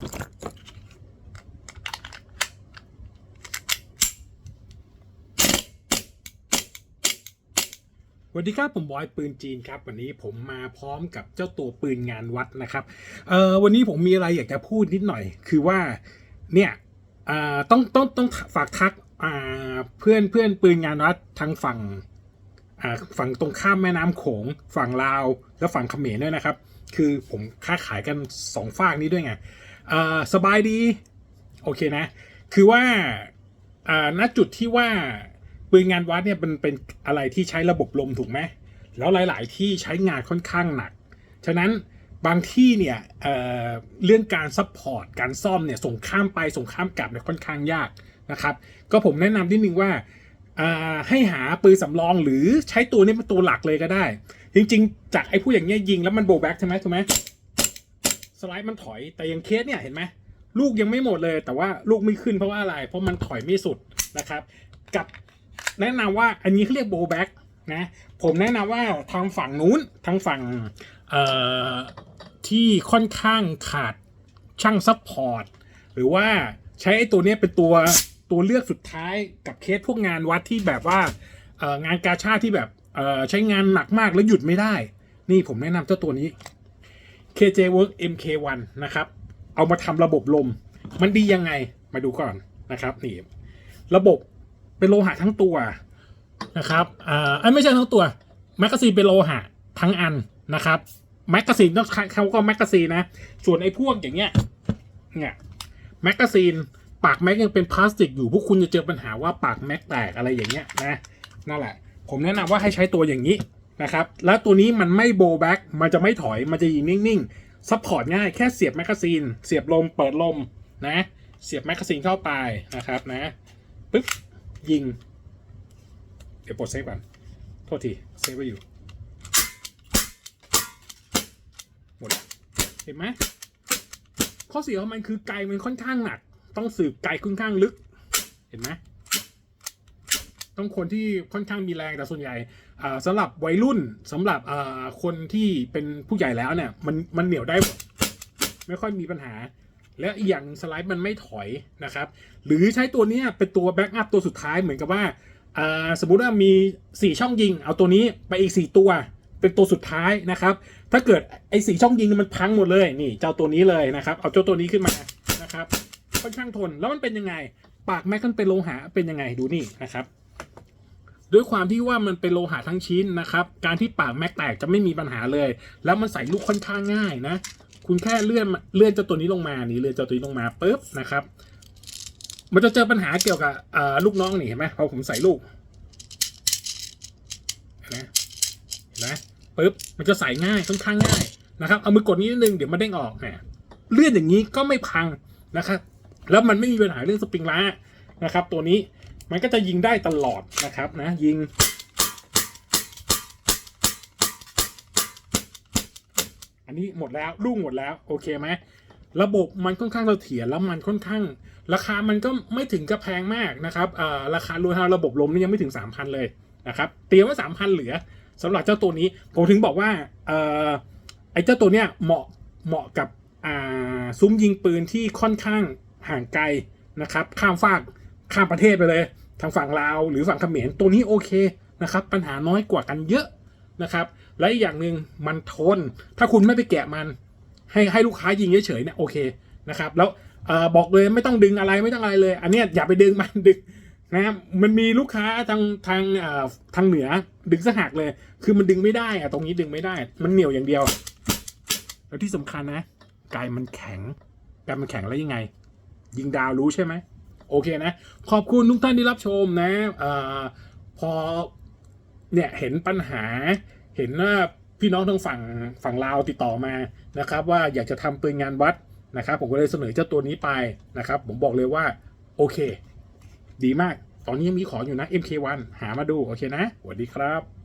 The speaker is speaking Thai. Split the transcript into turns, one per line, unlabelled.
สวัสดีครับ ผมบอยปืนจีนครับ วันนี้ผมมาพร้อมกับเจ้าตัวปืนงานวัดนะครับเอ่อวันนี้ผมมีอะไรอยากจะพูดนิดหน่อย คือว่าเนี่ยอ่าต้องต้องต้องฝากทักอ่าเพื่อนเพื่อนปืนงานวัดทางฝั่งอ่าฝั่งตรงข้ามแม่น้ำโขง ฝั่งลาว และฝั่งเขมรด้วยนะครับ คือผมค้าขายกันสองฝากนี้ด้วยไง อ่าสบายดี โอเคนะ คือว่าอ่าณจุดที่ว่าปืนงานวัดเนี่ยมันเป็นอะไรที่ใช้ระบบลมถูกไหมแล้วหลาย ๆ ที่ใช้งานค่อนข้างหนัก ฉะนั้นบางที่เนี่ยเเรื่องการซัพพอร์ตการซ่อมเนี่ยส่งข้ามไปส่งข้ามกลับเนี่ยค่อนข้างยากนะครับ ก็ผมแนะนำนิดนึงว่าาให้หาปืนสำรองหรือใช้ตัวนี้เป็นตัวหลักเลยก็ได้ จริง ๆ จากไอ้ผู้อย่างเงี้ยยิงแล้วมันโบแบ็กใช่ไหมถูกไหม สไลด์มันถอยแต่ยังเคสเนี่ยเห็นไหมลูกยังไม่หมดเลย แต่ว่าลูกไม่ขึ้นเพราะว่าอะไร เพราะมันถอยไม่สุดนะครับ กับแนะนำว่าอันนี้เขาเรียกโบแบ็กนะผมแนะนำว่าทางฝั่งนู้นทางฝั่งที่ค่อนข้างขาดช่างซัพพอร์ตหรือว่าใช้ไอ้ตัวนี้เป็นตัวตัวเลือกสุดท้ายกับเคสพวกงานวัดที่แบบว่างานกาชาดที่แบบใช้งานหนักมากแล้วหยุดไม่ได้ นี่ผมแนะนำเจ้าตัวนี้ KJ Work MK1 นะครับ เอามาทำระบบลม มันดียังไงมาดูก่อนนะครับนี่ระบบเป็นโลหะทั้งตัวนะครับอ่าเอ้ไม่ใช่ทั้งตัวแมกกาซีนเป็นโลหะทั้งอันนะครับแมกกาซีนต้องเขาก็แมกกาซีนนะ ส่วนไอ้พวกอย่างเงี้ยเนี่ยแมกกาซีนปากแม็กยังเป็นพลาสติกอยู่พวกคุณจะเจอปัญหาว่าปากแม็กแตกอะไรอย่างเงี้ยนะนั่นแหละ ผมแนะนำว่าให้ใช้ตัวอย่างนี้ นะครับ แล้วตัวนี้มันไม่โบแบ็กมันจะไม่ถอย มันจะยิงนิ่งๆซัพพอร์ตง่าย แค่เสียบแมกกาซีน เสียบลม เปิดลมนะ เสียบแมกกาซีนเข้าไปนะครับนะปึ๊บยิง เดี๋ยวปลดเซฟก่อน โทษที เซฟไว้อยู่ หมดเห็นไหมข้อเสียของมันคือไกลมันค่อนข้างหนัก ต้องสืบไกลค่อนข้างลึก เห็นไหม ต้องคนที่ค่อนข้างมีแรงแต่ส่วนใหญ่อ่าสำหรับวัยรุ่นสำหรับคนที่เป็นผู้ใหญ่แล้วเนี่ยมันมันเหนียวได้ ไม่ค่อยมีปัญหา และอีกอย่างสไลด์มันไม่ถอยนะครับ หรือใช้ตัวนี้เป็นตัวแบ็กอัพตัวสุดท้ายเหมือนกับว่าสมมุติว่ามี 4 ช่องยิง เอาตัวนี้ไปอีก 4 ตัว เป็นตัวสุดท้ายนะครับ ถ้าเกิดไอ้สีช่องยิงมันพังหมดเลยนี่เจ้าตัวนี้เลยนะครับ เอาเจ้าตัวนี้ขึ้นมานะครับค่อนข้างทนแล้วมันเป็นยังไง ปากแม็กมันเป็นโลหะเป็นยังไงดูนี่นะครับ ด้วยความที่ว่ามันเป็นโลหะทั้งชิ้นนะครับ การที่ปากแม็กแตกจะไม่มีปัญหาเลย แล้วมันใส่ลูกค่อนข้างง่ายนะ คุณแค่เลื่อนเลื่อนเจ้าตัวนี้ลงมานี่เลื่อนเจ้าตัวนี้ลงมาปุ๊บนะครับ มันจะเจอปัญหาเกี่ยวกับลูกน้องนี่เห็นไหมพอผมใส่ลูกเห็นไหมเห็นไหมปุ๊บมันจะใส่ง่ายค่อนข้างง่ายนะครับเอามือกดนี้นิดนึงเดี๋ยวมันเด้งออกแหมเลื่อนอย่างนี้ก็ไม่พังนะครับ แล้วมันไม่มีปัญหาเรื่องสปริงล้านะครับ ตัวนี้ มันก็จะยิงได้ตลอดนะครับนะยิง อันนี้หมดแล้วลูกหมดแล้วโอเคไหมระบบมันค่อนข้างเสถียรแล้วมันค่อนข้าง ราคามันก็ไม่ถึงกับแพงมากนะครับราคารวมทั้งระบบลมนี่ยังไม่ถึง 3,000 เลยนะครับเตรียมไว้3,000 เหลือสำหรับเจ้าตัวนี้ ผมถึงบอกว่าอไอ้เจ้าตัวเนี้ยเหมาะเหมาะกับซุ้มยิงปืนที่ค่อนข้างห่างไกลนะครับข้ามฟาก ข้ามประเทศไปเลย ทางฝั่งลาวหรือฝั่งเขมรตัวนี้โอเคนะครับ ปัญหาน้อยกว่ากันเยอะนะครับ และอีกอย่างหนึ่งมันทน ถ้าคุณไม่ไปแกะมัน ให้ให้ลูกค้ายิงเฉยๆเนี่ยโอเคนะครับ แล้วอบอกเลยไม่ต้องดึงอะไรไม่ต้องอะไรเลย อันนี้อย่าไปดึงมันดึงนะมันมีลูกค้าทางทางทางเหนือดึงสหักเลย คือมันดึงไม่ได้อะตรงนี้ดึงไม่ได้ มันเหนียวอย่างเดียว แล้วที่สำคัญนะกายมันแข็งกายมันแข็งแล้วยังไง ยิงดาวรู้ใช่ไหม โอเคนะ ขอบคุณทุกท่านที่รับชมนะอพอเนี่ยเห็นปัญหาเห็นว่าพี่น้องทางฝั่งฝั่งลาวติดต่อมานะครับ ว่าอยากจะทำปืนงานวัดนะครับ ผมก็เลยเสนอเจ้าตัวนี้ไปนะครับ ผมบอกเลยว่า โอเค ดีมาก ตอนนี้ยังมีขออยู่นะ MK1 หามาดู โอเคนะสวัสดีครับ